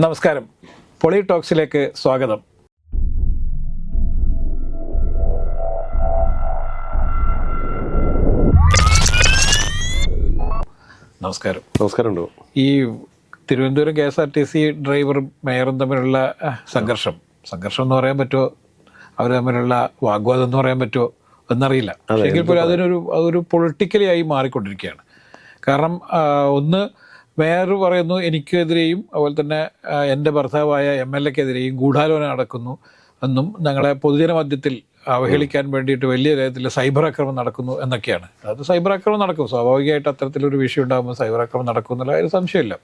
നമസ്കാരം. പൊളി ടോക്സിലേക്ക് സ്വാഗതം. നമസ്കാരം. നമസ്കാരമുണ്ടോ. ഈ Thiruvananthapuram K S R T C ഡ്രൈവറും മേയറും തമ്മിലുള്ള സംഘർഷം. സംഘർഷം എന്ന് പറയാൻ പറ്റുമോ? അവർ തമ്മിലുള്ള വാഗ്വാദം എന്ന് പറയാൻ പറ്റുമോ? എന്നറിയില്ല. എങ്കിൽ പോലും അതിനൊരു അതൊരു പൊളിറ്റിക്കലി ആയി മാറിക്കൊണ്ടിരിക്കുകയാണ്. കാരണം ഒന്ന് മേയർ പറയുന്നു എനിക്കെതിരെയും അതുപോലെ തന്നെ എന്റെ ഭർത്താവായ എം എൽ എക്കെതിരെയും ഗൂഢാലോചന നടക്കുന്നു എന്നും ഞങ്ങളെ പൊതുജന മധ്യത്തിൽ അവഹേളിക്കാൻ വേണ്ടിയിട്ട് വലിയ തരത്തിൽ സൈബർ ആക്രമണം നടക്കുന്നു എന്നൊക്കെയാണ്. അത് സൈബർ ആക്രമണം നടക്കും. സ്വാഭാവികമായിട്ട് അത്തരത്തിലൊരു വിഷയം ഉണ്ടാകുമ്പോൾ സൈബർ ആക്രമണം നടക്കും എന്നുള്ള ഒരു സംശയമില്ല.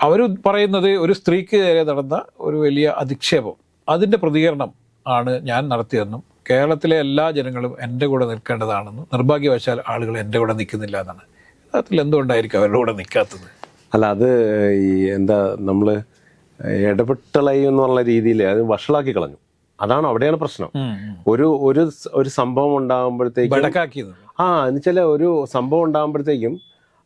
അവർ പറയുന്നത് ഒരു സ്ത്രീക്ക് നേരെ നടന്ന ഒരു വലിയ അധിക്ഷേപം. അതിന്റെ പ്രതികരണം ആണ് ഞാൻ നടത്തിയതെന്നും കേരളത്തിലെ എല്ലാ ജനങ്ങളും എന്റെ കൂടെ നിൽക്കേണ്ടതാണെന്നും നിർഭാഗ്യവശാൽ ആളുകൾ എന്റെ കൂടെ നിൽക്കുന്നില്ല എന്നാണ്. അതിൽ എന്തുകൊണ്ടായിരിക്കും അവരുടെ കൂടെ നിൽക്കാത്തത്? അല്ല അത് ഈ എന്താ നമ്മൾ ഇടപെട്ടളയും എന്നുള്ള രീതിയിൽ അത് വഷളാക്കി കളഞ്ഞു. അതാണ് അവിടെയാണ് പ്രശ്നം. ഒരു ഒരു ഒരു സംഭവം ഉണ്ടാകുമ്പോഴത്തേക്കും ആ എന്നുവെച്ചാൽ ഒരു സംഭവം ഉണ്ടാകുമ്പോഴത്തേക്കും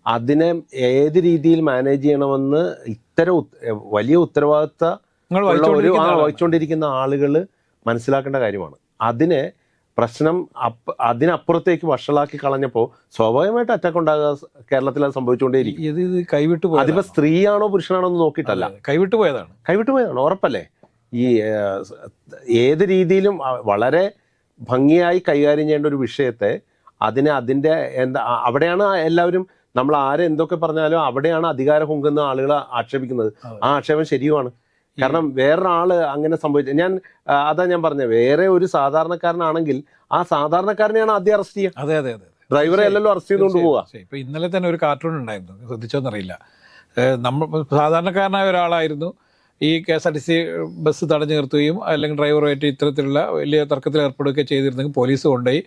അതിനെ ഏത് രീതിയിൽ മാനേജ് ചെയ്യണമെന്ന് ഇത്തരം വലിയ ഉത്തരവാദിത്ത ഒരു. വഹിച്ചുകൊണ്ടിരിക്കുന്ന ആളുകൾ മനസ്സിലാക്കേണ്ട കാര്യമാണ്. അതിനെ പ്രശ്നം അപ്പ അതിനപ്പുറത്തേക്ക് വഷളാക്കി കളഞ്ഞപ്പോൾ സ്വാഭാവികമായിട്ട് അറ്റാക്ക് ഉണ്ടാകുക കേരളത്തിൽ അത് സംഭവിച്ചുകൊണ്ടേയിരിക്കും. ഇത് ഇത് കൈവിട്ടു പോയത് അതിപ്പോ സ്ത്രീയാണോ പുരുഷനാണോ എന്ന് നോക്കിയിട്ടല്ല കൈവിട്ടു പോയതാണ്. കൈവിട്ടു പോയതാണ് ഉറപ്പല്ലേ? ഈ ഏത് രീതിയിലും വളരെ ഭംഗിയായി കൈകാര്യം ചെയ്യേണ്ട ഒരു വിഷയത്തെ അതിനെ അതിന്റെ എന്താ അവിടെയാണ് എല്ലാവരും നമ്മൾ ആരെന്തൊക്കെ പറഞ്ഞാലും അവിടെയാണ് അധികാര പൊങ്കുന്ന ആളുകൾ ആക്ഷേപിക്കുന്നത്. ആ ആക്ഷേപം ശരിയുമാണ്. കാരണം വേറൊരാൾ അങ്ങനെ സംഭവിച്ചു ഞാൻ അതാ ഞാൻ പറഞ്ഞത് വേറെ ഒരു സാധാരണക്കാരനാണെങ്കിൽ ആ സാധാരണക്കാരനെയാണ് ആദ്യം അറസ്റ്റ് ചെയ്യുക അതെ അതെ അതെ. ഡ്രൈവറെ അല്ലല്ലോ അറസ്റ്റ് ചെയ്തുകൊണ്ട് പോവുക തീർച്ചയായും. ഇപ്പൊ ഇന്നലെ തന്നെ ഒരു കാർട്ടൂൺ ഉണ്ടായിരുന്നു. ശ്രദ്ധിച്ചോന്നറിയില്ല. നമ്മൾ സാധാരണക്കാരനായ ഒരാളായിരുന്നു. ഈ K S R T C bus തടഞ്ഞു നിർത്തുകയും അല്ലെങ്കിൽ ഡ്രൈവറുമായിട്ട് ഇത്തരത്തിലുള്ള വലിയ തർക്കത്തിൽ ഏർപ്പെടുകയൊക്കെ ചെയ്തിരുന്നെങ്കിൽ പോലീസ് കൊണ്ടുപോയി.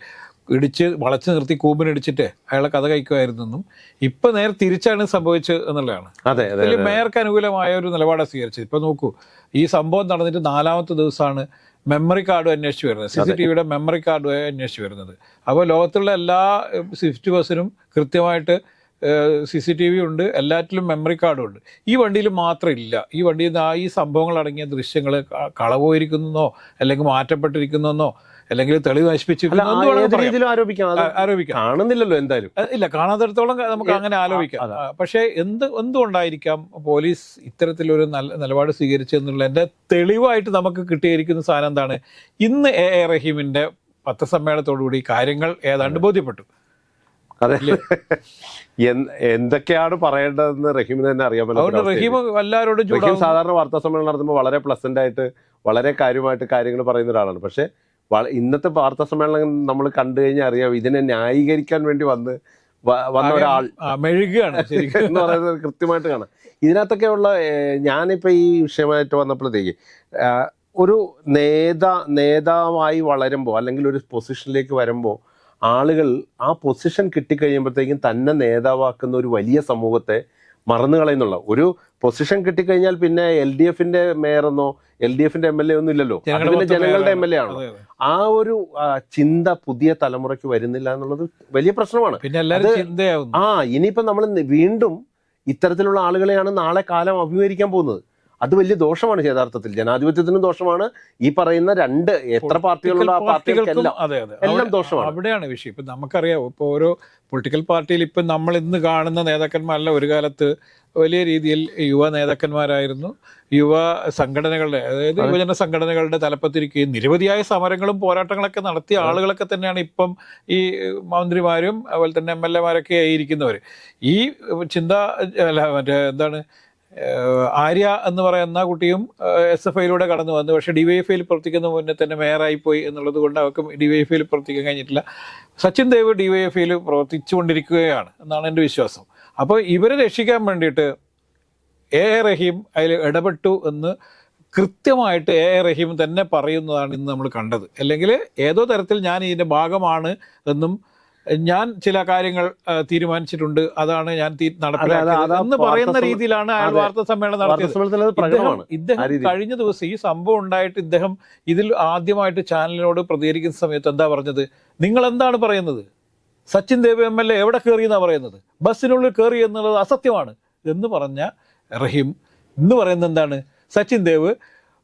ഇടിച്ച് വളച്ചു നിർത്തി കൂമ്പിനിടിച്ചിട്ട് അയാളെ കഥ കഴിക്കുമായിരുന്നെന്നും ഇപ്പൊ നേരെ തിരിച്ചാണ് സംഭവിച്ചത് എന്നുള്ളതാണ്. അതെ ഇതിൽ മേയർക്ക് അനുകൂലമായ ഒരു നിലപാടാണ് സ്വീകരിച്ചത്. ഇപ്പൊ നോക്കൂ ഈ സംഭവം നടന്നിട്ട് നാലാമത്തെ ദിവസമാണ് മെമ്മറി കാർഡ് അന്വേഷിച്ച് വരുന്നത്. സി സി ടി വിയുടെ മെമ്മറി കാർഡ് അന്വേഷിച്ച് വരുന്നത്. അപ്പോൾ ലോകത്തുള്ള എല്ലാ സ്വിഫ്റ്റ് ബസ്സിനും കൃത്യമായിട്ട് സി സി ടി വി ഉണ്ട് എല്ലാറ്റിലും മെമ്മറി കാർഡും ഉണ്ട്. ഈ വണ്ടിയിൽ മാത്രം ഇല്ല ഈ വണ്ടിയിൽ നിന്ന് ആ ഈ സംഭവങ്ങൾ അടങ്ങിയ ദൃശ്യങ്ങൾ കളവോയിരിക്കുന്നോ അല്ലെങ്കിൽ മാറ്റപ്പെട്ടിരിക്കുന്നോ അല്ലെങ്കിൽ തെളിവ് നശിപ്പിച്ചിരിക്കുന്നോ ആരോപിക്കാം. കാണുന്നില്ലല്ലോ എന്തായാലും. ഇല്ല കാണാത്തടത്തോളം നമുക്ക് അങ്ങനെ ആലോചിക്കാം. പക്ഷേ എന്ത് എന്തുകൊണ്ടായിരിക്കാം പോലീസ് ഇത്തരത്തിലൊരു നല്ല നിലപാട് സ്വീകരിച്ചെന്നുള്ള എന്റെ തെളിവായിട്ട് നമുക്ക് കിട്ടിയിരിക്കുന്ന സാധനം എന്താണ്? ഇന്ന് എ എ റഹീമിന്റെ പത്രസമ്മേളനത്തോടുകൂടി കാര്യങ്ങൾ ഏതാണ്ട് ബോധ്യപ്പെട്ടു. അതെ. എന്തൊക്കെയാണ് പറയേണ്ടതെന്ന് റഹീമിന് തന്നെ അറിയാമല്ലോ റഹീം എല്ലാവരോടും റഹീം സാധാരണ വാർത്താ സമ്മേളനം നടത്തുമ്പോൾ വളരെ പ്ലസന്റ് ആയിട്ട് വളരെ കാര്യമായിട്ട് കാര്യങ്ങൾ പറയുന്ന ഒരാളാണ്. പക്ഷെ ഇന്നത്തെ വാർത്താ സമ്മേളനം നമ്മൾ കണ്ടു കഴിഞ്ഞാൽ അറിയാം ഇതിനെ ന്യായീകരിക്കാൻ വേണ്ടി വന്ന് വന്ന ഒരാൾ മെഴുകയാണ് മെഴുകുകയാണ് എന്ന് പറയുന്നത് കൃത്യമായിട്ട് കാണാം. ഇതിനകത്തൊക്കെയുള്ള ഞാനിപ്പോൾ ഞാനിപ്പോ ഈ വിഷയമായിട്ട് വന്നപ്പോഴത്തേക്ക് ഒരു നേതാ നേതാവായി വളരുമ്പോൾ അല്ലെങ്കിൽ ഒരു പൊസിഷനിലേക്ക് വരുമ്പോൾ ആളുകൾ ആ പൊസിഷൻ കിട്ടിക്കഴിയുമ്പോഴത്തേക്കും തന്നെ നേതാവാക്കുന്ന ഒരു വലിയ സമൂഹത്തെ മറന്നു കളയുന്നുള്ള. ഒരു പൊസിഷൻ കിട്ടിക്കഴിഞ്ഞാൽ പിന്നെ എൽ ഡി എഫിന്റെ മേയറെന്നോ എൽ ഡി എഫിന്റെ എം എൽ എ ഒന്നും ഇല്ലല്ലോ. ജനങ്ങളുടെ എം എൽ എ ആണ്. ആ ഒരു ചിന്ത പുതിയ തലമുറയ്ക്ക് വരുന്നില്ല എന്നുള്ളത് വലിയ പ്രശ്നമാണ്. ആ ഇനിയിപ്പോ നമ്മൾ വീണ്ടും ഇത്തരത്തിലുള്ള ആളുകളെയാണ് നാളെ കാലം അഭിമുഖീകരിക്കാൻ പോകുന്നത്. അത് വലിയ ദോഷമാണ് യഥാർത്ഥത്തിൽ. ജനാധിപത്യത്തിനും ദോഷമാണ്. ഈ പറയുന്ന രണ്ട് എത്ര പാർട്ടികളുള്ള ആ പാർട്ടികൾക്കെല്ലാം എല്ലാം ദോഷമാണ്. അവിടെയാണ് വിഷയം. ഇപ്പൊ നമുക്കറിയാം ഇപ്പൊ ഓരോ പൊളിറ്റിക്കൽ പാർട്ടിയിൽ ഇപ്പൊ നമ്മൾ ഇന്ന് കാണുന്ന നേതാക്കന്മാരല്ല ഒരു കാലത്ത് വലിയ രീതിയിൽ യുവ നേതാക്കന്മാരായിരുന്നു. യുവ സംഘടനകളുടെ അതായത് യുവജന സംഘടനകളുടെ തലപ്പത്തിരിക്കുകയും നിരവധിയായ സമരങ്ങളും പോരാട്ടങ്ങളൊക്കെ നടത്തിയ ആളുകളൊക്കെ തന്നെയാണ് ഇപ്പം ഈ മന്ത്രിമാരും അതുപോലെ തന്നെ എം എൽ എമാരൊക്കെ ആയിരിക്കുന്നവർ ഈ ചിന്ത അല്ല മറ്റേ എന്താണ് ആര്യ എന്ന് പറയുന്ന കുട്ടിയും എസ് എഫ് ഐയിലൂടെ കടന്നു വന്നു. പക്ഷേ ഡിവൈഎഫ്ഐയിൽ പ്രവർത്തിക്കുന്ന മുന്നേ തന്നെ മേയറായി പോയി എന്നുള്ളത് കൊണ്ട് അവർക്ക് ഡിവൈഎഫ്ഐയിൽ പ്രവർത്തിക്കാൻ കഴിഞ്ഞിട്ടില്ല. സച്ചിൻ ദേവ് ഡിവൈഎഫ്ഐയിൽ പ്രവർത്തിച്ചുകൊണ്ടിരിക്കുകയാണ് എന്നാണ് എന്റെ വിശ്വാസം. അപ്പോൾ ഇവരെ രക്ഷിക്കാൻ വേണ്ടിയിട്ട് എ എ റഹീം അതിൽ ഇടപെട്ടു എന്ന് കൃത്യമായിട്ട് എ എ റഹീം തന്നെ പറയുന്നതാണ് ഇന്ന് നമ്മൾ കണ്ടത്. അല്ലെങ്കിൽ ഏതോ തരത്തിൽ ഞാൻ ഇതിന്റെ ഭാഗമാണ് എന്നും ഞാൻ ചില കാര്യങ്ങൾ തീരുമാനിച്ചിട്ടുണ്ട്. അതാണ് ഞാൻ നടപ്പിലാക്കുന്നത് നടപ്പിലാക്കിയത്. എന്ന് പറയുന്ന രീതിയിലാണ് അയാൾ വാർത്താ സമ്മേളനം നടത്തിയത്. ഇദ്ദേഹം കഴിഞ്ഞ ദിവസം ഈ സംഭവം ഉണ്ടായിട്ട് ഇദ്ദേഹം ഇതിൽ ആദ്യമായിട്ട് ചാനലിനോട് പ്രതികരിക്കുന്ന സമയത്ത് എന്താ പറഞ്ഞത്? നിങ്ങൾ എന്താണ് പറയുന്നത്? Sachin Dev M L A എവിടെ കയറിയെന്നാണ് പറയുന്നത്? ബസ്സിനുള്ളിൽ കയറി എന്നുള്ളത് അസത്യമാണ്. എന്ന് പറഞ്ഞ റഹീം എന്ന് പറയുന്നത് എന്താണ്? സച്ചിൻ ദേവ്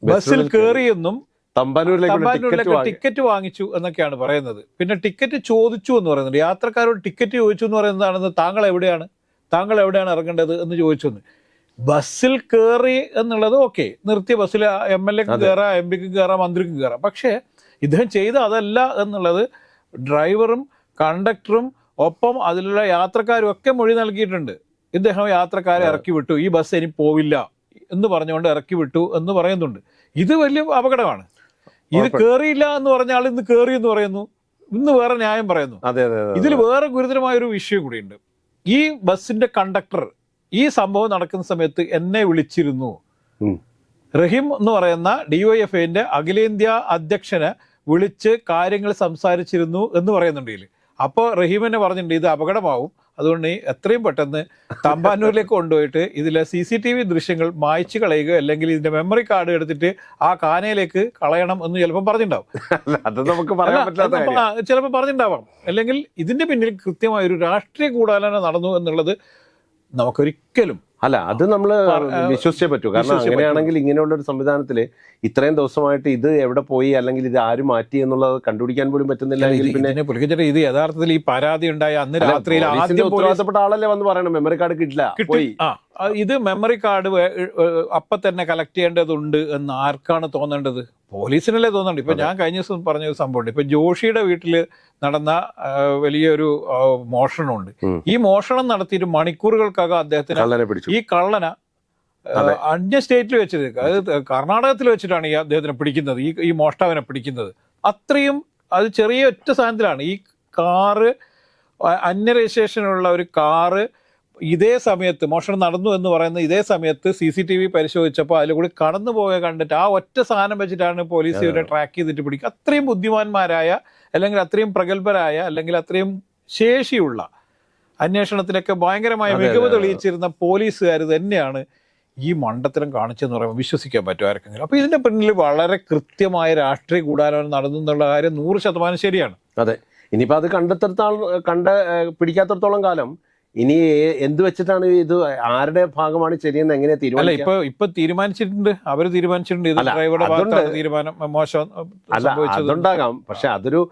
ബസ്സിൽ കയറിയെന്നും തമ്പാനൂരിലേക്ക് ടിക്കറ്റ് വാങ്ങിച്ചു എന്നൊക്കെയാണ് പറയുന്നത്. പിന്നെ ടിക്കറ്റ് ചോദിച്ചു എന്ന് പറയുന്നുണ്ട്. യാത്രക്കാരോട് ടിക്കറ്റ് ചോദിച്ചു എന്ന് പറയുന്നതാണെന്ന് താങ്കൾ എവിടെയാണ്? താങ്കൾ എവിടെയാണ് ഇറങ്ങേണ്ടത് എന്ന് ചോദിച്ചുന്നു ബസ്സിൽ കയറി എന്നുള്ളത് ഓക്കെ. നിർത്തിയ ബസ്സിൽ എം എൽ എക്ക് കയറാം എം പിക്ക് കയറാം മന്ത്രിക്ക് കയറാം പക്ഷേ ഇദ്ദേഹം ചെയ്ത അതല്ല എന്നുള്ളത് ഡ്രൈവറും കണ്ടക്ടറും ഒപ്പം അതിലുള്ള യാത്രക്കാരും ഒക്കെ മൊഴി നൽകിയിട്ടുണ്ട്. ഇദ്ദേഹം യാത്രക്കാരെ ഇറക്കി വിട്ടു. ഈ ബസ് ഇനി പോവില്ല എന്ന് പറഞ്ഞുകൊണ്ട് ഇറക്കി വിട്ടു എന്ന് പറയുന്നുണ്ട്. ഇത് വലിയ അപകടമാണ്. ഇത് കേറിയില്ല എന്ന് പറഞ്ഞ ആൾ ഇന്ന് കേറി എന്ന് പറയുന്നു. ഇന്ന് വേറെ ന്യായം പറയുന്നു. അതെ അതെ ഇതിൽ വേറെ ഗുരുതരമായ ഒരു വിഷയം കൂടിയുണ്ട്. ഈ ബസ്സിന്റെ കണ്ടക്ടർ ഈ സംഭവം നടക്കുന്ന സമയത്ത് എന്നെ വിളിച്ചിരുന്നു. റഹീം എന്ന് പറയുന്ന ഡിവൈഎഫ്ഐന്റെ അഖിലേന്ത്യാ അധ്യക്ഷനെ വിളിച്ച് കാര്യങ്ങൾ സംസാരിച്ചിരുന്നു എന്ന് പറയുന്നുണ്ട് ഇതിൽ അപ്പോൾ റഹീം എന്നെ പറഞ്ഞിട്ടുണ്ട് ഇത് അപകടമാവും. അതുകൊണ്ട് എത്രയും പെട്ടെന്ന് തമ്പാനൂരിലേക്ക് കൊണ്ടുപോയിട്ട് ഇതിലെ സി സി ടി വി ദൃശ്യങ്ങൾ മായ്ച്ചു കളയുക അല്ലെങ്കിൽ ഇതിന്റെ മെമ്മറി കാർഡ് എടുത്തിട്ട് ആ കാനയിലേക്ക് കളയണം എന്ന് ചിലപ്പോൾ പറഞ്ഞിട്ടുണ്ടാവും. അത് നമുക്ക് പറയാൻ പറ്റാത്ത ചിലപ്പോൾ പറഞ്ഞിട്ടുണ്ടാവാം. അല്ലെങ്കിൽ ഇതിന്റെ പിന്നിൽ കൃത്യമായ ഒരു രാഷ്ട്രീയ കൂടാലോചന നടന്നു എന്നുള്ളത് നമുക്കൊരിക്കലും അല്ല അത് നമ്മൾ വിശ്വസിച്ചേ പറ്റൂ. കാരണം അങ്ങനെയാണെങ്കിൽ ഇങ്ങനെയുള്ള ഒരു സംവിധാനത്തിൽ ഇത്രയും ദിവസമായിട്ട് ഇത് എവിടെ പോയി അല്ലെങ്കിൽ ഇത് ആര് മാറ്റി എന്നുള്ളത് കണ്ടുപിടിക്കാൻ പോലും പറ്റുന്നില്ല. പിന്നെ ഇത് യഥാർത്ഥത്തിൽ ഈ പരാതി ഉണ്ടായ അന്ന് രാത്രിയിൽ ഉത്തരവാദിത്തപ്പെട്ട ആളല്ലേ വന്ന് പറയണം. മെമ്മറി കാർഡ് കിട്ടില്ല. പോയി. ഇത് മെമ്മറി കാർഡ് അപ്പൊ തന്നെ കളക്ട് ചെയ്യേണ്ടതുണ്ട് എന്ന് ആർക്കാണ് തോന്നേണ്ടത്? പോലീസിനല്ലേ തോന്നേണ്ടത്? ഇപ്പൊ ഞാൻ കഴിഞ്ഞ ദിവസം പറഞ്ഞ ഒരു സംഭവമുണ്ട്. ഇപ്പൊ ജോഷിയുടെ വീട്ടിൽ നടന്ന വലിയൊരു മോഷണമുണ്ട്. ഈ മോഷണം നടത്തിയിട്ട് മണിക്കൂറുകൾക്കകം അദ്ദേഹത്തിന് ഈ കള്ളന അന്യ സ്റ്റേറ്റിൽ വെച്ചത് അത് കർണാടകത്തിൽ വെച്ചിട്ടാണ് ഈ അദ്ദേഹത്തിനെ പിടിക്കുന്നത് ഈ ഈ മോഷ്ടാവിനെ പിടിക്കുന്നത്. അത്രയും അത് ചെറിയ ഒറ്റ സാധനത്തിലാണ്. ഈ കാറ് അന്യ രജിസ്ട്രേഷനുള്ള ഒരു കാറ് ഇതേ സമയത്ത് മോഷണം നടന്നു എന്ന് പറയുന്ന ഇതേ സമയത്ത് സി സി ടി വി പരിശോധിച്ചപ്പോൾ അതിൽ കൂടി കടന്നു പോയ കണ്ടിട്ട് ആ ഒറ്റ സാധനം വെച്ചിട്ടാണ് പോലീസ് ഇവരെ ട്രാക്ക് ചെയ്തിട്ട് പിടിക്കുക. അത്രയും ബുദ്ധിമാന്മാരായ അല്ലെങ്കിൽ അത്രയും പ്രഗത്ഭരായ അല്ലെങ്കിൽ അത്രയും ശേഷിയുള്ള അന്വേഷണത്തിലൊക്കെ ഭയങ്കരമായ മികവ്. തെളിയിച്ചിരുന്ന പോലീസുകാർ തന്നെയാണ് ഈ മണ്ടത്തരം കാണിച്ചെന്ന് പറയുമ്പോൾ വിശ്വസിക്കാൻ പറ്റും ആർക്കെങ്കിലും. അപ്പോൾ ഇതിന്റെ പിന്നിൽ വളരെ കൃത്യമായ രാഷ്ട്രീയ ഗൂഢാലോചന നടന്നു എന്നുള്ള കാര്യം നൂറ് ശതമാനം ശരിയാണ്. അതെ. ഇനിയിപ്പോൾ അത് കണ്ടെത്തടത്താൾ കണ്ട പിടിക്കാത്തടത്തോളം കാലം ഇനി എന്ത് വെച്ചിട്ടാണ് ഇത്? ആരുടെ ഭാഗമാണ് ശരിയെന്ന് എങ്ങനെ അല്ല തീരുമാനിക്കാം ഇപ്പൊ ഇപ്പൊ തീരുമാനിച്ചിട്ടുണ്ട്. അവർ തീരുമാനിച്ചിട്ടുണ്ട്. ഇത് ഡ്രൈവറുടെ തീരുമാനം മോശം അല്ല അതുണ്ടാകാം. പക്ഷെ അതൊരു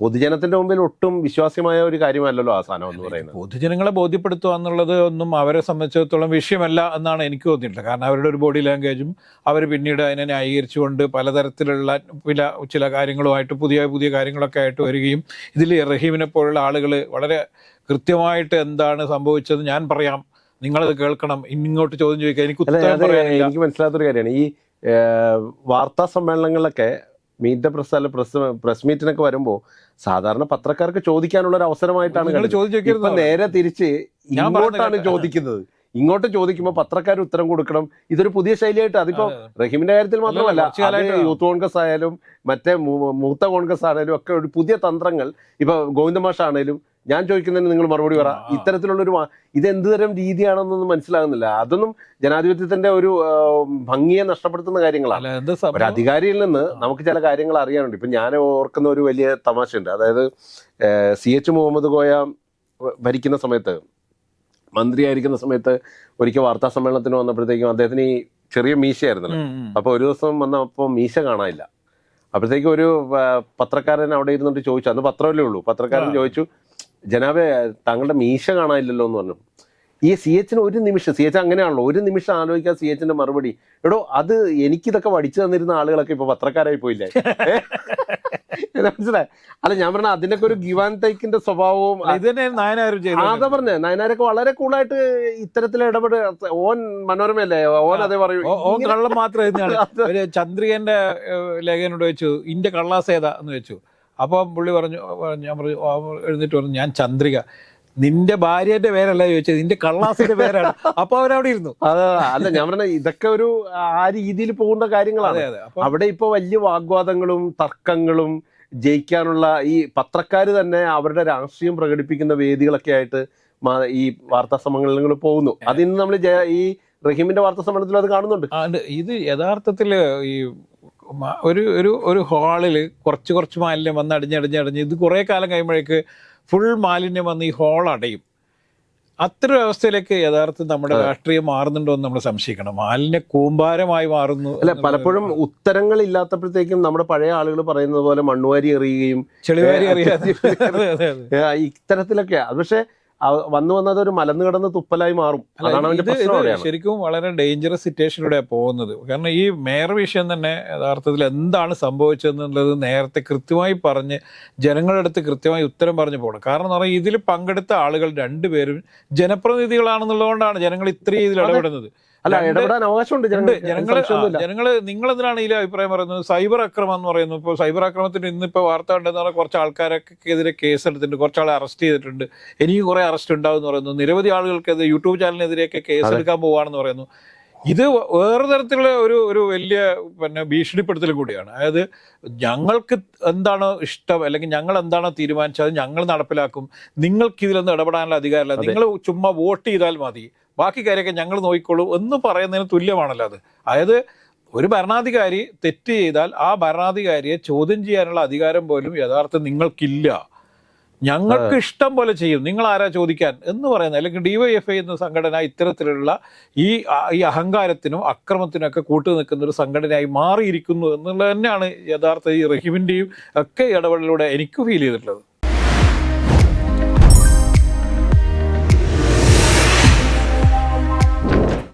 പൊതുജനത്തിന്റെ മുമ്പിൽ ഒട്ടും വിശ്വാസ്യമായ ഒരു കാര്യമല്ലല്ലോ ആ സാധനം എന്ന് പറയുന്നത്. പൊതുജനങ്ങളെ ബോധ്യപ്പെടുത്തുക എന്നുള്ളത് ഒന്നും അവരെ സംബന്ധിച്ചിടത്തോളം വിഷയമല്ല എന്നാണ് എനിക്ക് തോന്നിയിട്ടുള്ളത്. കാരണം അവരുടെ ഒരു ബോഡി ലാംഗ്വേജും അവർ പിന്നീട് അതിനെ ന്യായീകരിച്ചുകൊണ്ട് പലതരത്തിലുള്ള ചില ചില കാര്യങ്ങളുമായിട്ട് പുതിയ പുതിയ കാര്യങ്ങളൊക്കെ ആയിട്ട് വരികയും ഇതിൽ റഹീമിനെ പോലുള്ള ആളുകൾ വളരെ കൃത്യമായിട്ട് എന്താണ് സംഭവിച്ചത് ഞാൻ പറയാം. നിങ്ങളത് കേൾക്കണം. ഇങ്ങോട്ട് ചോദ്യം ചോദിക്കാം. എനിക്ക് എനിക്ക് മനസ്സിലാത്തൊരു കാര്യമാണ്. ഈ വാർത്താ സമ്മേളനങ്ങളിലൊക്കെ മീറ്റ് ദ പ്രസ് അല്ല പ്രസ് പ്രസ് മീറ്റിനൊക്കെ വരുമ്പോൾ സാധാരണ പത്രക്കാർക്ക് ചോദിക്കാനുള്ള ഒരു അവസരമായിട്ടാണ് നിങ്ങൾ ചോദിച്ചു നേരെ തിരിച്ച് ഞാൻ ഇങ്ങോട്ടാണ് ചോദിക്കുന്നത്. ഇങ്ങോട്ട് ചോദിക്കുമ്പോൾ പത്രക്കാർ ഉത്തരം കൊടുക്കണം. ഇതൊരു പുതിയ ശൈലിയായിട്ട് അതിപ്പോ റഹീമിന്റെ കാര്യത്തിൽ മാത്രമല്ല യൂത്ത് കോൺഗ്രസ് ആയാലും മറ്റേ മൂത്ത കോൺഗ്രസ് ആണെങ്കിലും ഒക്കെ ഒരു പുതിയ തന്ത്രങ്ങൾ. ഇപ്പൊ ഗോവിന്ദമാഷ ആണെങ്കിലും ഞാൻ ചോദിക്കുന്നതിന് നിങ്ങൾ മറുപടി പറ. ഇത്തരത്തിലുള്ളൊരു ഇത്തരത്തിലുള്ള ഒരു ഇത് എന്ത് തരം രീതിയാണെന്നൊന്നും മനസ്സിലാകുന്നില്ല. അതൊന്നും ജനാധിപത്യത്തിന്റെ ഒരു ഭംഗിയെ നഷ്ടപ്പെടുത്തുന്ന കാര്യങ്ങളാണ് ഒരു അധികാരിയിൽ നിന്ന് നമുക്ക് ചില കാര്യങ്ങൾ അറിയാനുണ്ട്. ഇപ്പൊ ഞാൻ ഓർക്കുന്ന ഒരു വലിയ തമാശയുണ്ട്. അതായത് സി എച്ച് മുഹമ്മദ് കോയ ഭരിക്കുന്ന സമയത്ത് മന്ത്രിയായിരിക്കുന്ന സമയത്ത് ഒരിക്കൽ വാർത്താ സമ്മേളനത്തിന് വന്നപ്പോഴത്തേക്കും അദ്ദേഹത്തിന് ഈ ചെറിയ മീശയായിരുന്നല്ലോ. ഉം, ഉം. അപ്പൊ ഒരു ദിവസം വന്നപ്പോൾ മീശ കാണാനില്ല. അപ്പോഴത്തേക്കും ഒരു പത്രക്കാരൻ അവിടെ ഇരുന്നിട്ട് ചോദിച്ചു. അന്ന് പത്രമല്ലേ ഉള്ളൂ. പത്രക്കാരൻ ചോദിച്ചു ജനാബെ താങ്കളുടെ മീശ കാണാനില്ലല്ലോ എന്ന് പറഞ്ഞു. ഈ സി എച്ചിന് ഒരു നിമിഷം സി എച്ച് അങ്ങനെയാണല്ലോ ഒരു നിമിഷം ആലോചിക്കാൻ സി എച്ചിന്റെ മറുപടി. എടോ അത് എനിക്കിതൊക്കെ വടിച്ചു തന്നിരുന്ന ആളുകളൊക്കെ ഇപ്പൊ പത്രക്കാരായി പോയില്ലേ? മനസ്സിലായി? അല്ല ഞാൻ പറഞ്ഞ അതിനൊക്കെ ഒരു ഗിവാൻ തൈക്കിന്റെ സ്വഭാവവും അതാ പറഞ്ഞേ നയനാരൊക്കെ വളരെ കൂളായിട്ട് ഇത്തരത്തിൽ ഇടപെട് ഓൻ മനോരമയല്ലേ? ഓൻ അതേ പറയൂ ഓൻ കള്ളം മാത്രമേ ചന്ദ്രികന്റെ ലേഖനോട് വെച്ചു ഇന്റെ കള്ളാസേത എന്ന് വെച്ചു അപ്പൊ പുള്ളി പറഞ്ഞു ഞാൻ പറഞ്ഞു "ഓ, എഴുന്നേറ്റ് പറഞ്ഞു ഞാൻ ചന്ദ്രിക. നിന്റെ ഭാര്യന്റെ പേരല്ല ചോദിച്ചത്? നിന്റെ കള്ളാസിന്റെ പേരാണ്. അപ്പൊ അവരവിടെ ഇരുന്നു. അതെ അല്ല ഞാൻ പറഞ്ഞ ഇതൊക്കെ ഒരു ആ രീതിയിൽ പോകേണ്ട കാര്യങ്ങളാണ്. അവിടെ ഇപ്പൊ വലിയ വാഗ്വാദങ്ങളും തർക്കങ്ങളും ജയിക്കാനുള്ള ഈ പത്രക്കാർ തന്നെ അവരുടെ രാഷ്ട്രീയം പ്രകടിപ്പിക്കുന്ന വേദികളൊക്കെ ആയിട്ട് ഈ വാർത്താ സമ്മേളനങ്ങൾ പോകുന്നു. അതിന് നമ്മൾ ഈ റഹീമിന്റെ വാർത്താ സമ്മേളനത്തിൽ അത് കാണുന്നുണ്ട്. ഇത് യഥാർത്ഥത്തിൽ ഈ ഒരു ഒരു ഒരു ഹാളിൽ കുറച്ച് കുറച്ച് മാലിന്യം വന്ന് അടിഞ്ഞടിഞ്ഞടിഞ്ഞ് ഇത് കുറേ കാലം കഴിയുമ്പോഴേക്ക് ഫുൾ മാലിന്യം വന്ന് ഈ ഹോൾ അടയും. അത്ര അവസ്ഥയിലേക്ക് യഥാർത്ഥം നമ്മുടെ രാഷ്ട്രീയം മാറുന്നുണ്ടോ എന്ന് നമ്മൾ സംശയിക്കണം. മാലിന്യ കൂമ്പാരമായി മാറുന്നു അല്ല പലപ്പോഴും ഉത്തരങ്ങൾ ഇല്ലാത്തപ്പോഴത്തേക്കും നമ്മുടെ പഴയ ആളുകൾ പറയുന്നത് പോലെ മണ്ണുവാരി എറിയുകയും ചെളിവാരി എറിയാതെ അതെ, അതെ, ഇത്തരത്തിലൊക്കെ പക്ഷെ വന്നു വന്നത് ഒരു മലന്ന് കിടന്ന് തുപ്പലായി മാറും. അതാണ് അവന്റെ ശരിക്കും വളരെ ഡേഞ്ചറസ് സിറ്റുവേഷനിലൂടെ പോകുന്നത്. കാരണം ഈ മേയർ വിഷയം തന്നെ യഥാർത്ഥത്തിൽ എന്താണ് സംഭവിച്ചതെന്നുള്ളത് നേരത്തെ കൃത്യമായി പറഞ്ഞ് ജനങ്ങളുടെ അടുത്ത് കൃത്യമായി ഉത്തരം പറഞ്ഞു പോകണം. കാരണം എന്ന് പറഞ്ഞാൽ ഇതിൽ പങ്കെടുത്ത ആളുകൾ രണ്ടുപേരും ജനപ്രതിനിധികളാണെന്നുള്ളതുകൊണ്ടാണ് ജനങ്ങൾ ഇത്രയും ഇതിൽ ഇടപെടുന്നത്. അല്ല ഇടപെടാൻ അവകാശമുണ്ട് ജനങ്ങൾ ജനങ്ങൾ നിങ്ങൾ എന്തിനാണ് ഈ അഭിപ്രായം പറയുന്നത്? സൈബർ ആക്രമം എന്ന് പറയുന്നു. ഇപ്പോൾ സൈബർ ആക്രമണത്തിന് ഇന്നിപ്പോൾ വാർത്ത ഉണ്ടെന്ന് പറഞ്ഞാൽ കുറച്ച് ആൾക്കാരൊക്കെ എതിരെ കേസ് എടുത്തിട്ടുണ്ട് കുറച്ച് ആളെ അറസ്റ്റ് ചെയ്തിട്ടുണ്ട്. ഇനിയും കുറേ അറസ്റ്റ് ഉണ്ടാവും എന്ന് പറയുന്നു. നിരവധി ആളുകൾക്കെതിരെ യൂട്യൂബ് ചാനലിനെതിരെയൊക്കെ കേസ് എടുക്കാൻ പോവാണെന്ന് പറയുന്നു. ഇത് വേറെ തരത്തിലുള്ള ഒരു ഒരു വലിയ പിന്നെ ഭീഷണിപ്പെടുത്തൽ കൂടിയാണ്. അതായത് ഞങ്ങൾക്ക് എന്താണോ ഇഷ്ടം അല്ലെങ്കിൽ ഞങ്ങൾ എന്താണോ തീരുമാനിച്ചത് ഞങ്ങൾ നടപ്പിലാക്കും. നിങ്ങൾക്ക് ഇതിലൊന്നും ഇടപെടാനുള്ള അധികാരമില്ല. നിങ്ങൾ ചുമ്മാ വോട്ട് ചെയ്താൽ മതി. ബാക്കി കാര്യമൊക്കെ ഞങ്ങൾ നോക്കിക്കോളൂ എന്ന് പറയുന്നതിന് തുല്യമാണല്ലോ അത്. അതായത് ഒരു ഭരണാധികാരി തെറ്റ് ചെയ്താൽ ആ ഭരണാധികാരിയെ ചോദ്യം ചെയ്യാനുള്ള അധികാരം പോലും യഥാർത്ഥം നിങ്ങൾക്കില്ല. ഞങ്ങൾക്ക് ഇഷ്ടം പോലെ ചെയ്യും. നിങ്ങൾ ആരാ ചോദിക്കാൻ? എന്ന് പറയുന്നത് അല്ലെങ്കിൽ ഡിവൈഎഫ്ഐ എന്ന സംഘടന ഇത്തരത്തിലുള്ള ഈ ഈ അഹങ്കാരത്തിനും അക്രമത്തിനും ഒക്കെ കൂട്ടു നിൽക്കുന്ന ഒരു സംഘടനയായി മാറിയിരിക്കുന്നു എന്നുള്ളത് തന്നെയാണ് യഥാർത്ഥ ഈ റഹീമിന്റെയും ഒക്കെ ഇടപെടലിലൂടെ എനിക്ക് ഫീൽ ചെയ്തിട്ടുള്ളത്.